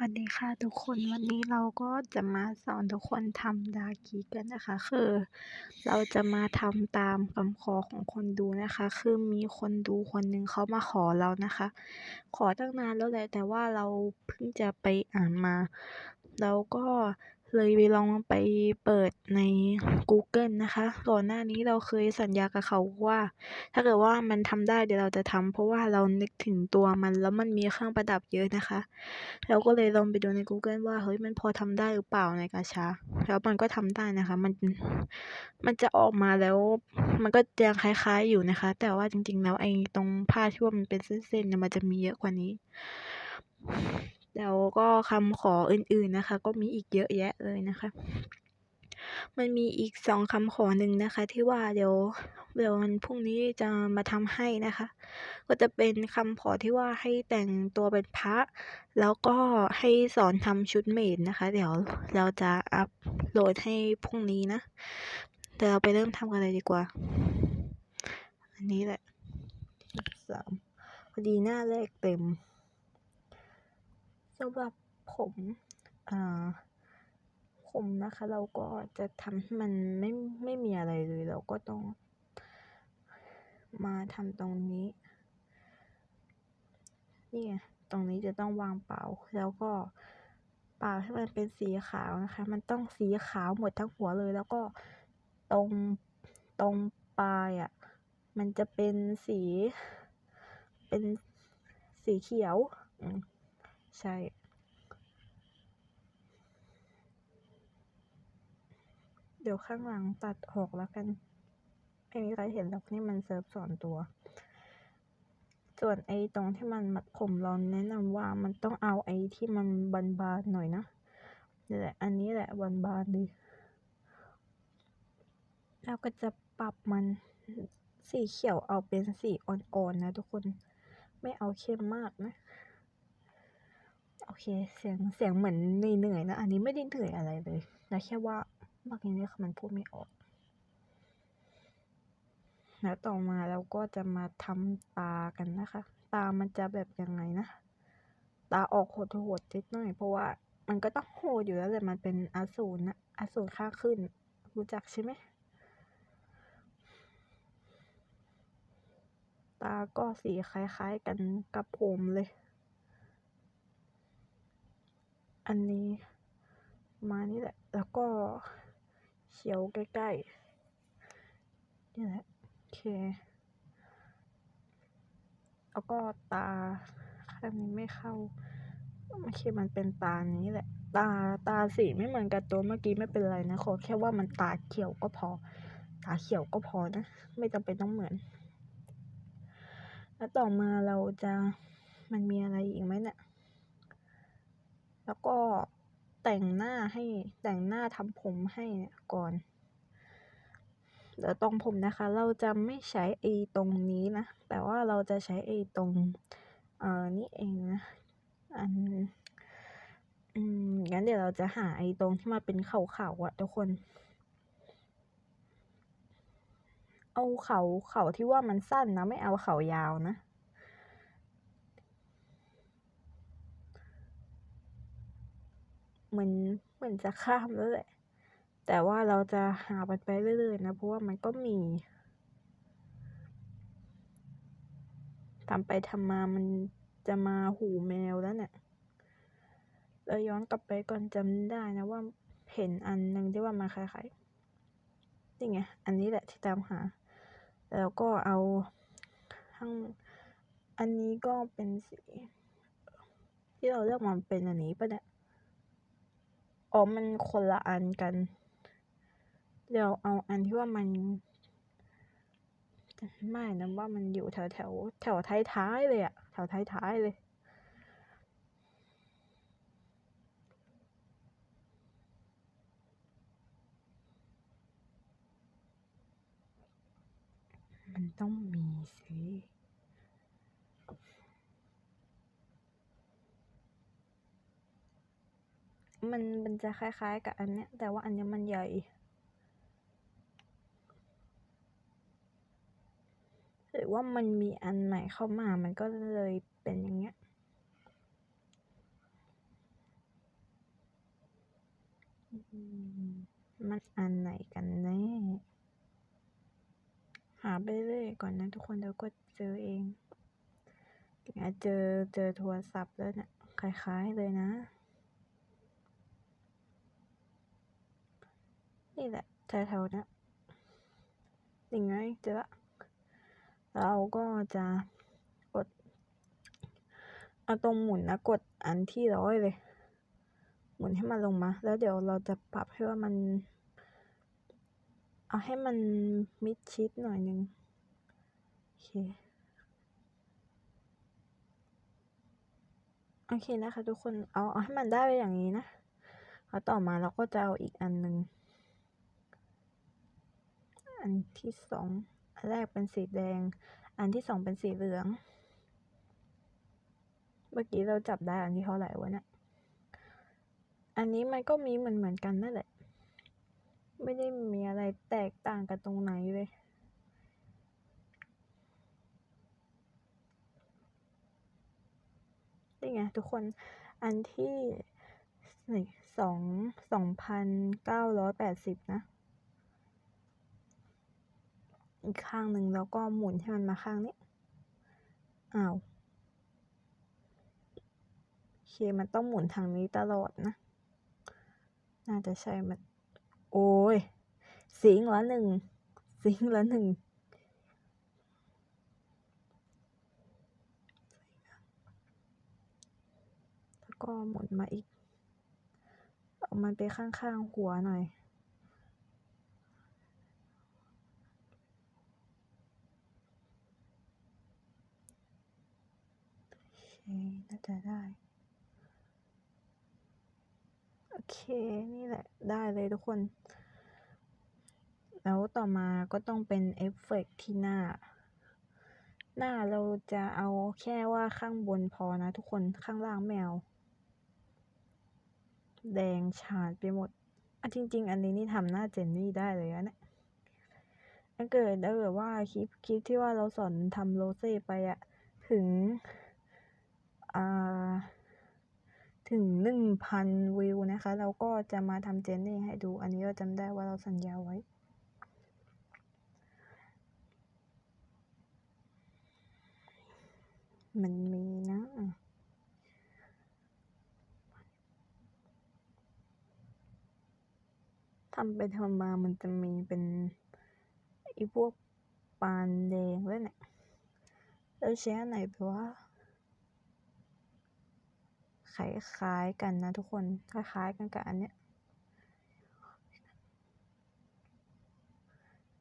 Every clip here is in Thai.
วัสดีค่ะทุกคนวันนี้เราก็จะมาสอนทุกคนทำดากีกันนะคะ คือ เราจะมาทำตามคำขอของคนดูนะคะ คือมีคนดูคนหนึ่งเขามาขอเรานะคะ ขอตั้งนานแล้วแหละแต่ว่าเราเพิ่งจะไปอ่านมา เราก็ เลยไปลองไปเปิดใน Google นะคะ ก่อนหน้านี้เราเคยสัญญากับเขาว่า ถ้าเกิดว่ามันทำได้เดี๋ยวเราจะทำเพราะว่าเรานึกถึงตัวมันแล้วมันมีเครื่องประดับเยอะนะคะ เราก็เลยลองไปดูใน Google ว่าเฮ้ยมันพอทำได้หรือเปล่าในกาชา แล้วมันก็ทำได้นะคะ มันมันจะออกมาแล้วมันก็ยังคล้ายๆอยู่นะคะ แต่ว่าจริงๆแล้วไอ้ตรงผ้าที่ว่ามันเป็นเส้นๆเนี่ยมันจะมีเยอะกว่านี้ แล้วก็คำขออื่นๆนะคะ ก็มีอีกเยอะแยะเลยนะคะ มันมีอีกสองคำขอหนึ่งนะคะ ที่ว่าเดี๋ยวเดี๋ยววันพรุ่งนี้จะมาทำให้นะคะ ก็จะเป็นคำขอที่ว่าให้แต่งตัวเป็นพระ แล้วก็ให้สอนทำชุดเมดนะคะ เดี๋ยวเราจะอัพโหลดให้พรุ่งนี้นะเดี๋ยวเราไปเริ่มทำกันเลยดีกว่า อันนี้แหละสามพอดีหน้าแรกเต็ม สำหรับผมอ่าผมนะคะ เราก็จะทำให้มันไม่ไม่มีอะไรเลย เราก็ต้อง มาทำตรงนี้ นี่ไงตรงนี้จะต้องวางเป่า แล้วก็เป่าให้มันเป็นสีขาวนะคะ มันต้องสีขาวหมดทั้งหัวเลย แล้วก็ตรงตรงปลายอะ มันจะเป็นสี เป็นสีเขียว อืม ใช่ เดี๋ยวข้างหลังตัดออกแล้วกันไม่มีใครเห็นหรอกนี่มันเซิร์ฟสอนตัว ส่วนไอ้ตรงที่มันมัดผมเราแนะนำว่ามันต้องเอาไอ้ที่มันบานๆหน่อยนะนี่แหละ อันนี้แหละบานๆดีแล้วก็จะปรับมันสีเขียวเอาเป็นสีอ่อนๆนะทุกคน ไม่เอาเข้มมากนะ โอเค เสียงเสียงเหมือนเหนื่อยๆนะอันนี้ไม่ได้เหนื่อยอะไรเลยนะแค่ว่าเมื่อกี้นี้มันพูดไม่ออกแล้วต่อมาเราก็จะมาทำตากันนะคะ ตามันจะแบบยังไงนะ ตาออกโหดๆนิดหน่อย เพราะว่ามันก็ต้องโหดอยู่แล้วแหละมันเป็นอสูรนะอสูรค่าขึ้น รู้จักใช่ไหมตาก็สีคล้ายๆกันกับผมเลย อันนี้ มานี่แหละ แล้วก็เฉียวใกล้ๆนี่แหละโอเค แล้วก็ตาข้างนี้ไม่เข้าโอเคมันเป็นตานี้แหละ ตาตาสีไม่เหมือนกับตัวเมื่อกี้ไม่เป็นไรนะขอแค่ว่ามันตาเขียวก็พอ ตาเขียวก็พอนะ ไม่จำเป็นต้องเหมือน แล้วต่อมาเราจะมันมีอะไรอีกไหมเนี่ย แล้วก็แต่งหน้าให้แต่งหน้าทำผมให้ก่อน เดี๋ยวตรงผมนะคะ เราจะไม่ใช้ไอ้ตรงนี้นะ แต่ว่าเราจะใช้ไอ้ตรงเอ่อนี่เองนะอันอืมงั้นเดี๋ยวเราจะหาไอ้ตรงที่มาเป็นขาวๆอะทุกคน เอาเขาเขาที่ว่ามันสั้นนะ ไม่เอาเขายาวนะ เหมือนเหมือนจะข้ามแล้วแหละ แต่ว่าเราจะหามันไปเรื่อยๆนะ เพราะว่ามันก็มีทำไปทำมามันจะมาหูแมวแล้วเนี่ยเราย้อนกลับไปก่อนจำได้นะว่าเห็นอันหนึ่งที่ว่ามาคล้ายๆนี่ไง อันนี้แหละที่ตามหา แล้วก็เอาข้งอันนี้ก็เป็นสี ที่เราเลือกมาเป็นอันนี้ปะเนี่ย อ๋อ มันคนละอันกัน เดี๋ยวเอาอันที่ว่ามัน ไม่นะว่ามันอยู่แถวแถวแถวท้ายๆเลยอะแถวท้ายๆเลยมันต้องมีสิ มันมันจะคล้าย ๆ กับอันเนี้ย แต่ว่าอันเนี้ยมันใหญ่ หรือว่ามันมีอันใหม่เข้ามา มันก็เลยเป็นอย่างเงี้ย มันอันไหนกันแน่ หาไปเรื่อยก่อนนะทุกคนเดี๋ยวก็เจอเองเนี่ยเจอเจอโทรศัพท์แล้วเนี่ยคล้าย ๆ เลยนะ นี่แหละแถวๆนี้ยยังไงเจอละเราก็จะกด เอาตรงหมุนนะกดอันที่ร้อยเลย หมุนให้มันลงมา แล้วเดี๋ยวเราจะปรับให้ว่ามัน เอาให้มันมิดชิดหน่อยนึงโอเคโอเคนะคะทุกคนเอาเอาให้มันได้ไปอย่างนี้นะแล้วต่อมาเราก็จะเอาอีกอันหนึ่ง อันที่สองอันแรกเป็นสีแดง อันที่สองเป็นสีเหลือง เมื่อกี้เราจับได้อันที่เท่าไหร่วะเนี่ยอันนี้มันก็มีเหมือนเหมือนกันนั่นแหละ ไม่ได้มีอะไรแตกต่างกันตรงไหนเลยนี่ไงทุกคนอันที่สองสองพันเก้าร้อยแปดสิบนะ อีกข้างหนึ่งแล้วก็หมุนให้มันมาข้างนี้อ้าวโอเคมันต้องหมุนทางนี้ตลอดนะ น่าจะใช่มันโอ้ยสิงละหนึ่งสิงละหนึ่งแล้วก็หมุนมาอีกเอามันไปข้างๆหัวหน่อย โอเค น่าจะได้ โอเค นี่แหละ ได้เลยทุกคน แล้วต่อมาก็ต้องเป็นเอฟเฟกต์ที่หน้า หน้าเราจะเอาแค่ว่าข้างบนพอนะทุกคน ข้างล่างไม่เอาแดงฉาดไปหมดอะจริง ๆ อันนี้นี่ทำหน้าเจนนี่ได้เลยนะเนี่ยถ้าเกิดถ้าเกิดว่าคลิปคลิปที่ว่าเราสอนทำโรเซ่ไปอะถึง ถึงหนึ่งพันวิวนะคะ เราก็จะมาทำเจนนี่ให้ดู อันนี้เราจำได้ว่าเราสัญญาไว้ มันมีนะทำไปทำมามันจะมีเป็นไอ้พวกปานแดงแล้วเนี่ยแล้วใช้อันไหนไปว่า คล้ายๆกันนะทุกคน คล้ายๆกันกับอันเนี้ย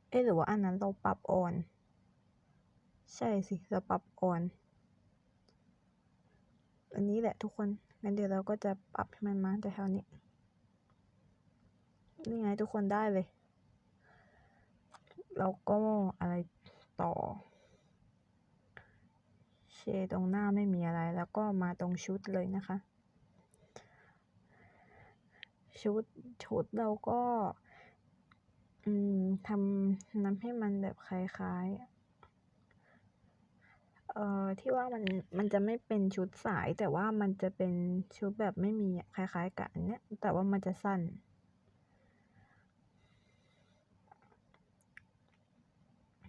เอ๊ะหรือว่าอันนั้นเราปรับอ่อน ใช่สิ เราปรับอ่อน อันนี้แหละทุกคน งั้นเดี๋ยวเราก็จะปรับให้มันมาแต่แถวนี้ นี่ไงทุกคนได้เลยแล้วก็อะไรต่อ เชตรงหน้าไม่มีอะไร แล้วก็มาตรงชุดเลยนะคะ ชุดชุดเราก็ อืมทำทำให้มันแบบคล้ายๆ เอ่อที่ว่ามันมันจะไม่เป็นชุดสายแต่ว่ามันจะเป็นชุดแบบไม่มีคล้ายๆกับอันเนี้ยแต่ว่ามันจะสั้น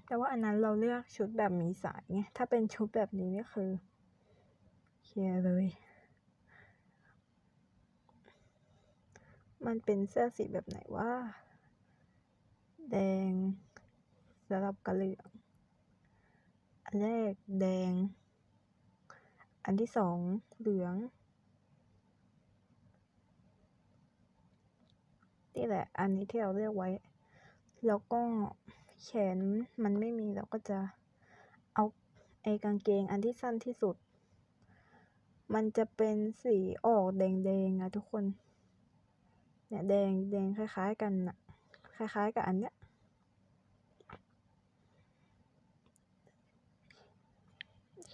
แต่ว่าอันนั้นเราเลือกชุดแบบมีสายไง ถ้าเป็นชุดแบบนี้นี่คือ เคลียร์เลย มันเป็นเสื้อสีแบบไหนว่า แดงสลับกับเหลือง อันแรกแดง อันที่สองเหลืองนี่แหละ อันนี้ที่เราเลือกไว้ แล้วก็ แขนมันไม่มีเราก็จะเอาไอ้กางเกงอันที่สั้นที่สุด มันจะเป็นสีออกแดงๆอะทุกคน เนี่ยแดงแดงคล้ายๆกันอะคล้ายๆกับอันเนี้ย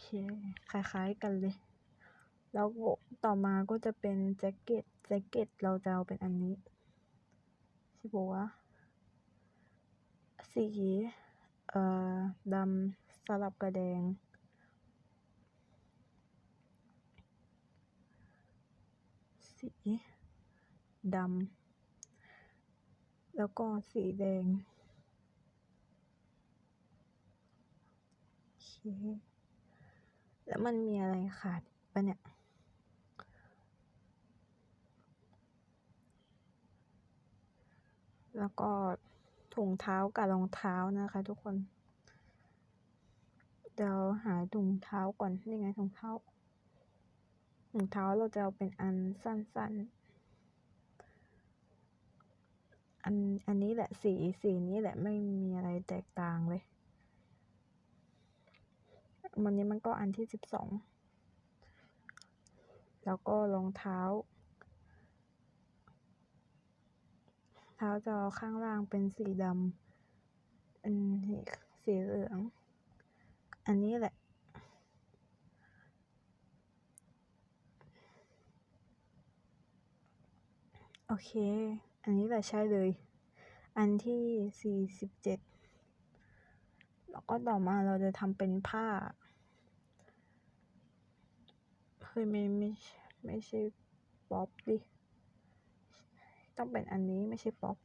คคล้ายๆกันเลย แล้วต่อมาก็จะเป็นแจ็คเก็ต แจ็คเก็ตเราจะเอาเป็นอันนี้ใช่ปะวะ สีเอ่อดำสลับกับแดง สีดำแล้วก็สีแดงโอเคแล้วมันมีอะไรขาดปะเนี่ยแล้วก็ ถุงเท้ากับรองเท้านะคะ ทุกคน เดี๋ยวหาถุงเท้าก่อน นี่ไงถุงเท้า ถุงเท้าเราจะเอาเป็นอันสั้นๆ อัน อันนี้แหละสี สีนี้แหละไม่มีอะไรแตกต่างเลย วันนี้มันก็อันที่สิบสอง แล้วก็รองเท้า เท้าจอข้างล่างเป็นสีดำอันนี้สีเหลือง อันนี้แหละ โอเค อันนี้แหละใช่เลย อันที่สี่สิบเจ็ดแล้วก็ต่อมาเราจะทำเป็นผ้าเฮ้ยไม่ไม่ไม่ใช่ป๊อปดิ ต้องเป็นอันนี้ไม่ใช่ป๊อป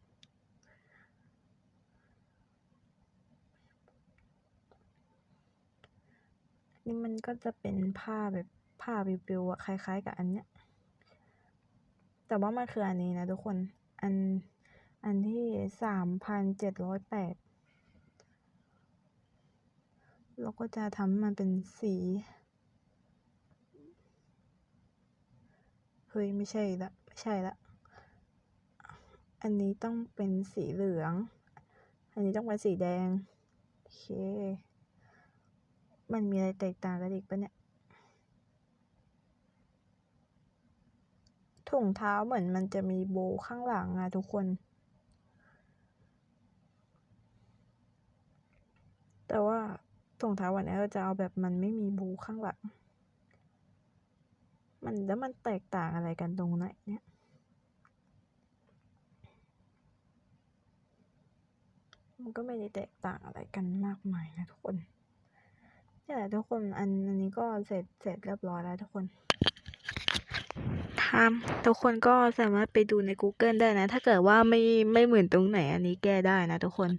นี่มันก็จะเป็นผ้าแบบผ้าปิวๆอะคล้ายๆ กับอันเนี้ย แต่ว่ามันคืออันนี้นะทุกคน อัน อันที่สามพันเจ็ดร้อยแปดเราก็จะทำมันเป็นสี เฮ้ย ไม่ใช่ละ ไม่ใช่ละ อันนี้ต้องเป็นสีเหลือง อันนี้ต้องเป็นสีแดง โอเค มันมีอะไรแตกต่างกันอีกปะเนี่ย ถุงเท้าเหมือนมันจะมีโบว์ข้างหลังอะทุกคน แต่ว่าถุงเท้าวันนี้เราจะเอาแบบมันไม่มีโบว์ข้างหลัง มันแล้วมันแตกต่างอะไรกันตรงไหนเนี่ย มันก็ไม่ได้แตกต่างอะไรกันมากมายนะทุกคนนี่แหละทุกคนอันอันนี้ก็เสร็จเสร็จเรียบร้อยแล้วทุกคนทำทุกคนก็สามารถไปดูใน Google ได้นะ ถ้าเกิดว่าไม่ไม่เหมือนตรงไหนอันนี้แก้ได้นะทุกคน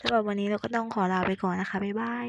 สำหรับวันนี้เราก็ต้องขอลาไปก่อนนะคะบ๊ายบาย